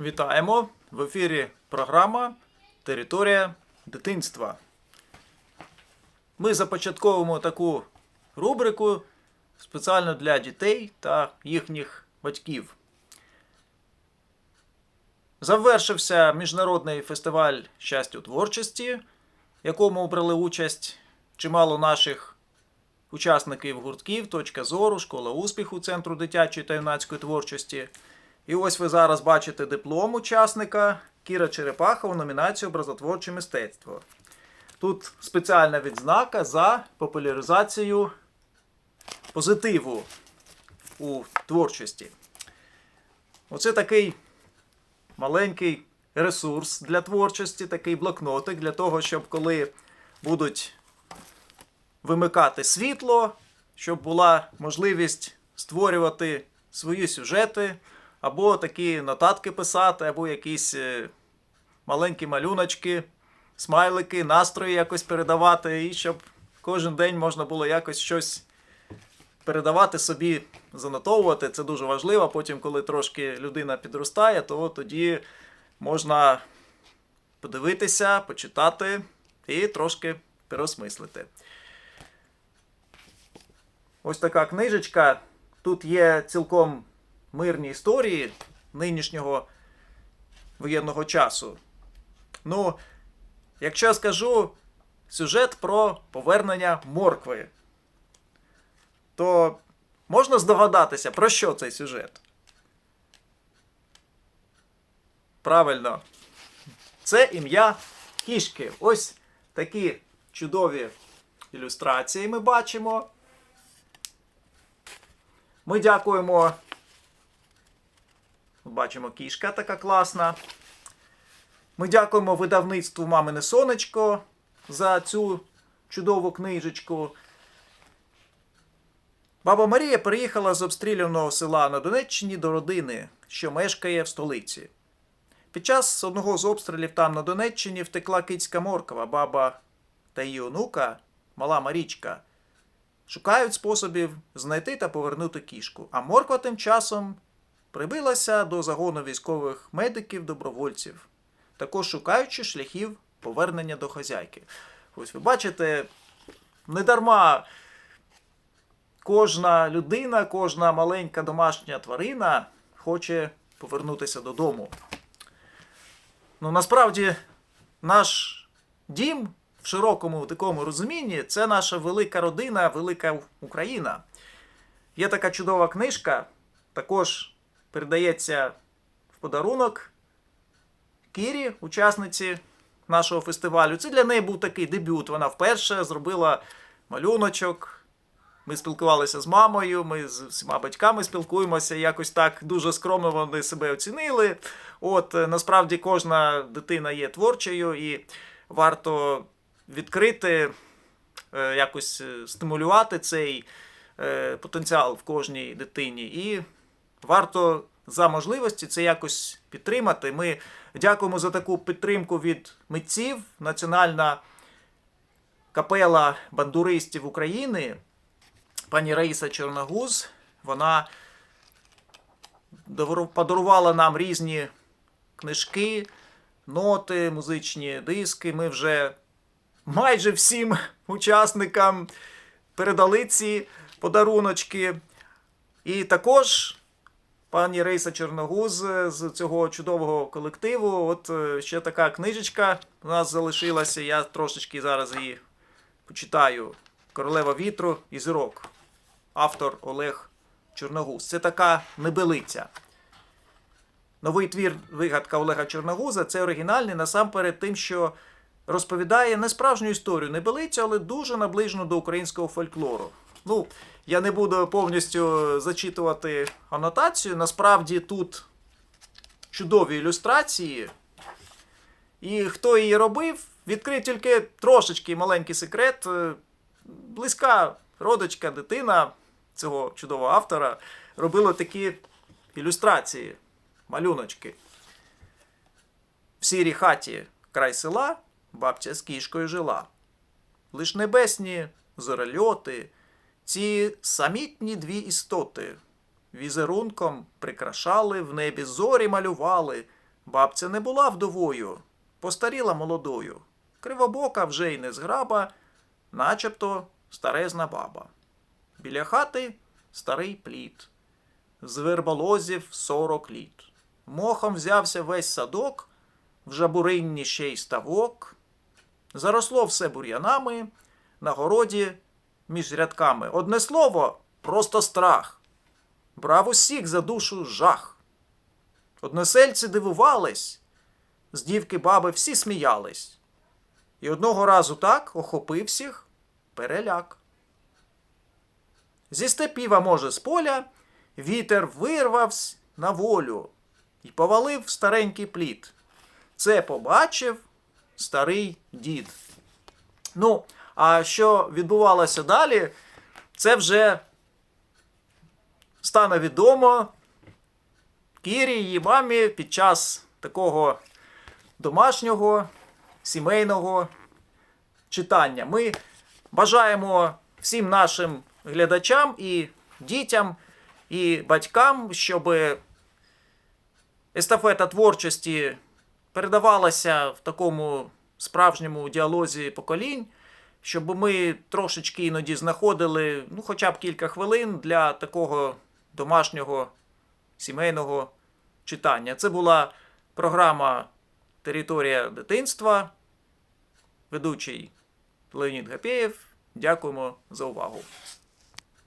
Вітаємо! В ефірі програма Територія дитинства. Ми започатковуємо таку рубрику спеціально для дітей та їхніх батьків. Завершився міжнародний фестиваль щастя у творчості, в якому брали участь чимало наших учасників гуртків, точка зору, школа успіху Центру дитячої та юнацької творчості. І ось ви зараз бачите диплом учасника Кіра Черепаха у номінації Образотворче мистецтво. Тут спеціальна відзнака за популяризацію позитиву у творчості. Оце такий маленький ресурс для творчості, такий блокнотик для того, щоб коли будуть вимикати світло, щоб була можливість створювати свої сюжети, або такі нотатки писати, або якісь е, маленькі малюночки, смайлики, настрої якось передавати, і щоб кожен день можна було якось щось передавати собі, занотовувати. Це дуже важливо. Потім, коли трошки людина підростає, то тоді можна подивитися, почитати і трошки переосмислити. Ось така книжечка. Тут є цілком мирні історії нинішнього воєнного часу. Ну, якщо я скажу сюжет про повернення моркви, то можна здогадатися, про що цей сюжет? Правильно. Це ім'я кішки. Ось такі чудові ілюстрації ми бачимо. Ми дякуємо. Бачимо, кішка така класна. Ми дякуємо видавництву Мамине Сонечко за цю чудову книжечку. Баба Марія приїхала з обстріляного села на Донеччині до родини, що мешкає в столиці. Під час одного з обстрілів там на Донеччині втекла кицька морква, баба та її онука, мала Марічка. Шукають способів знайти та повернути кішку. А морква тим часом прибилася до загону військових медиків-добровольців, також шукаючи шляхів повернення до хазяйки. Ось ви бачите, недарма кожна людина, кожна маленька домашня тварина хоче повернутися додому. Ну, насправді, наш дім в широкому такому розумінні це наша велика родина, велика Україна. Є така чудова книжка, також передається в подарунок Кірі, учасниці нашого фестивалю. Це для неї був такий дебют. Вона вперше зробила малюночок. Ми спілкувалися з мамою, ми з всіма батьками спілкуємося. Якось так дуже скромно вони себе оцінили. От е, насправді кожна дитина є творчою і варто відкрити, е, якось е, стимулювати цей потенціал в кожній дитині. І варто за можливості це якось підтримати. Ми дякуємо за таку підтримку від митців. Національна капела бандуристів України, пані Раїса Чорногуз. Вона подарувала нам різні книжки, ноти, музичні диски. Ми вже майже всім учасникам передали ці подаруночки. І також пані Рейса Чорногуз з цього чудового колективу. От е, ще така книжечка у нас залишилася. Я трошечки зараз її почитаю. Королева вітру і зірок. Автор Олег Чорногуз. Це така небелиця. Новий твір вигадка Олега Чорногуза це оригінальний насамперед тим, що розповідає не справжню історію небелицю, але дуже наближену до українського фольклору. Ну, я не буду повністю зачитувати анотацію. Насправді тут чудові ілюстрації. І хто її робив, відкрив тільки трошечки маленький секрет. Е, Близька родичка, дитина цього чудового автора робила такі ілюстрації, малюночки. В сірій хаті край села бабця з кішкою жила. Лиш небесні зорельоти, ці самітні дві істоти візерунком прикрашали, в небі зорі малювали, Бабця не була вдовою, постаріла молодою. Кривобока вже й не зграба, начебто старезна баба. Біля хати старий плід, з верболозів сорок літ. Мохом взявся весь садок, в жабуринні ще й ставок. Заросло все бур'янами, на городі між рядками. Одне слово, просто страх. Брав усіх за душу жах. Односельці дивувались, з дівки баби всі сміялись. І одного разу так охопив всіх переляк. Зі степів, а може, з поля, вітер вирвавсь на волю і повалив старенький плід. Це побачив старий дід. Ну, а що відбувалося далі, це вже стане відомо Кірі її мамі під час такого домашнього сімейного читання. Ми бажаємо всім нашим глядачам і дітям, і батькам, щоб естафета творчості передавалася в такому справжньому діалозі поколінь, щоб ми трошечки іноді знаходили ну, хоча б кілька хвилин для такого домашнього сімейного читання. Це була програма Територія дитинства. Ведучий Леонід Гапєєв. Дякуємо за увагу.